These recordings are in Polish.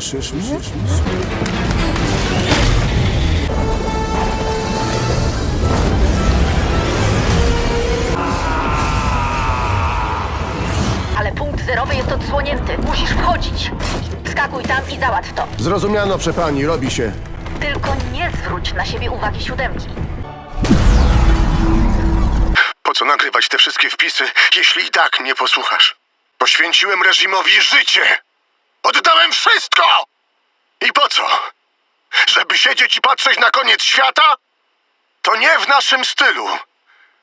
Słyszysz mnie? Ale punkt zerowy jest odsłonięty. Musisz wchodzić. Wskakuj tam i załatw to. Zrozumiano, przepani, robi się. Tylko nie zwróć na siebie uwagi siódemki. Po co nagrywać te wszystkie wpisy, jeśli i tak nie posłuchasz? Poświęciłem reżimowi życie! Oddałem wszystko! I po co? Żeby siedzieć i patrzeć na koniec świata? To nie w naszym stylu.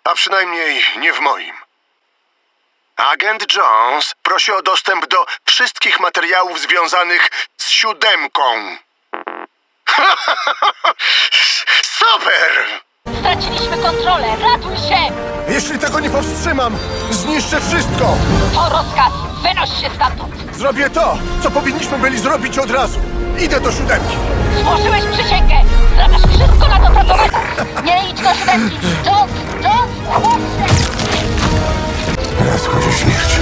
A przynajmniej nie w moim. Agent Jones prosi o dostęp do wszystkich materiałów związanych z siódemką. Super! Straciliśmy kontrolę. Ratuj się! Jeśli tego nie powstrzymam, zniszczę wszystko! To rozkaz. Wynoś się stamtąd. Zrobię to, co powinniśmy byli zrobić od razu. Idę do siódemki. Złożyłeś przysięgę. Zamiast wszystko na to pracować. Nie idź do siódemki. Jones! Jones! Chodź się! Raz chodzi śmierć.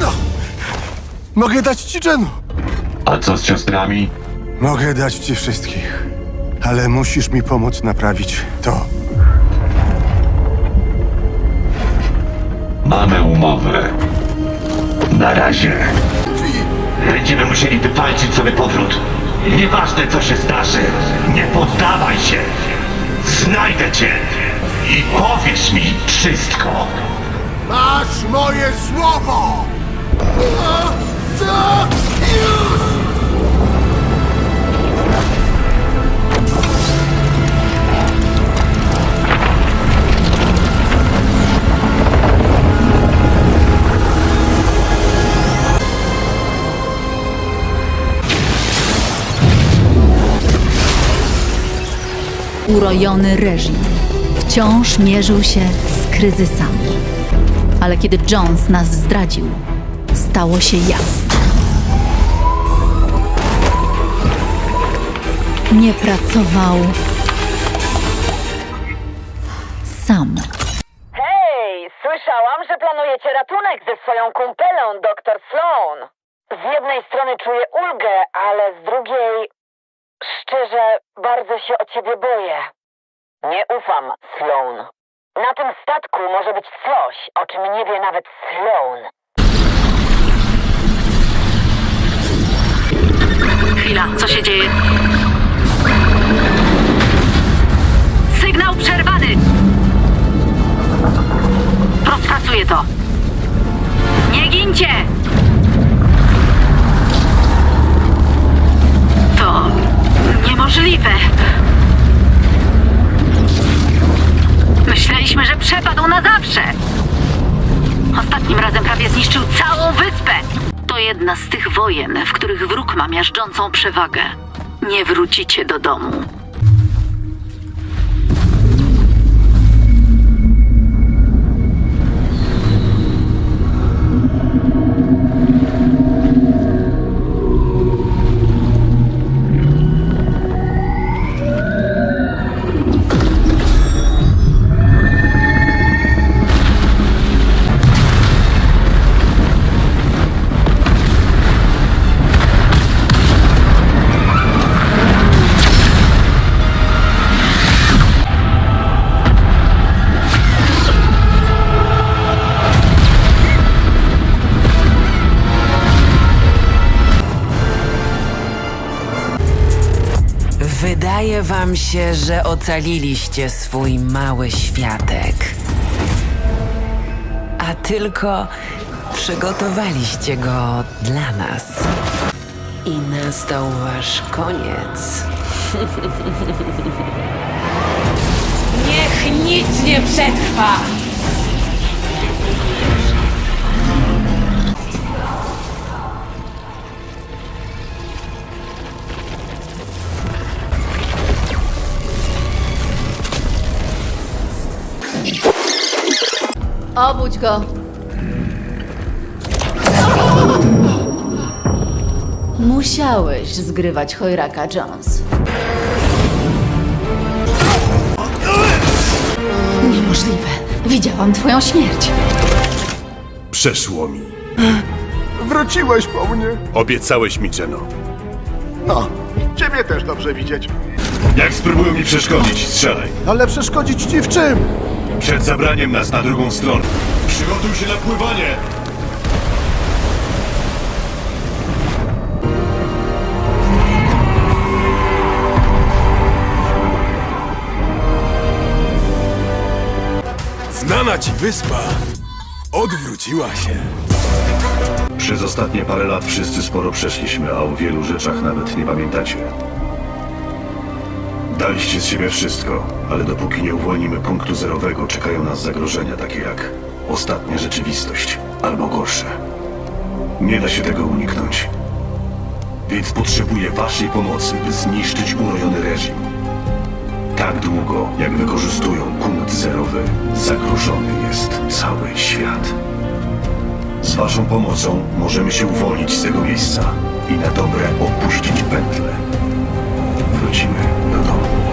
No. Mogę dać ci Jenu. A co z siostrami? Mogę dać ci wszystkich. Ale musisz mi pomóc naprawić to. Mamy umowę. Na razie. Będziemy musieli wywalczyć sobie powrót. Nieważne co się zdarzy, nie poddawaj się. Znajdę cię i powiesz mi wszystko. Masz moje słowo! Urojony reżim wciąż mierzył się z kryzysami. Ale kiedy Jones nas zdradził, stało się jasne. Nie pracował sam. Hej, słyszałam, że planujecie ratunek ze swoją kumpelą, dr Sloan. Z jednej strony czuję ulgę, ale z drugiej... Szczerze, bardzo się o ciebie boję. Nie ufam, Sloan. Na tym statku może być coś, o czym nie wie nawet Sloan. Chwila, co się dzieje? Sygnał przerwany! Rozpracuję to. Nie gincie! Jedna z tych wojen, w których wróg ma miażdżącą przewagę. Nie wrócicie do domu. Wam się, że ocaliliście swój mały światek. A tylko przygotowaliście go dla nas. I nastał wasz koniec. Niech nic nie przetrwa! Obudź go! Musiałeś zgrywać chojraka, Jones. Niemożliwe. Widziałam twoją śmierć. Przeszło mi. Wróciłeś po mnie. Obiecałeś mi, Jeno. No, ciebie też dobrze widzieć. Jak spróbują mi przeszkodzić, strzelaj. Ale przeszkodzić ci w czym? Przed zabraniem nas na drugą stronę. Przygotuj się na pływanie! Znana ci wyspa odwróciła się. Przez ostatnie parę lat wszyscy sporo przeszliśmy, a o wielu rzeczach nawet nie pamiętacie. Daliście z siebie wszystko, ale dopóki nie uwolnimy punktu zerowego, czekają nas zagrożenia takie jak ostatnia rzeczywistość albo gorsze. Nie da się tego uniknąć. Więc potrzebuję waszej pomocy, by zniszczyć urojony reżim. Tak długo, jak wykorzystują punkt zerowy, zagrożony jest cały świat. Z waszą pomocą możemy się uwolnić z tego miejsca i na dobre opuścić pętlę. 幸运得到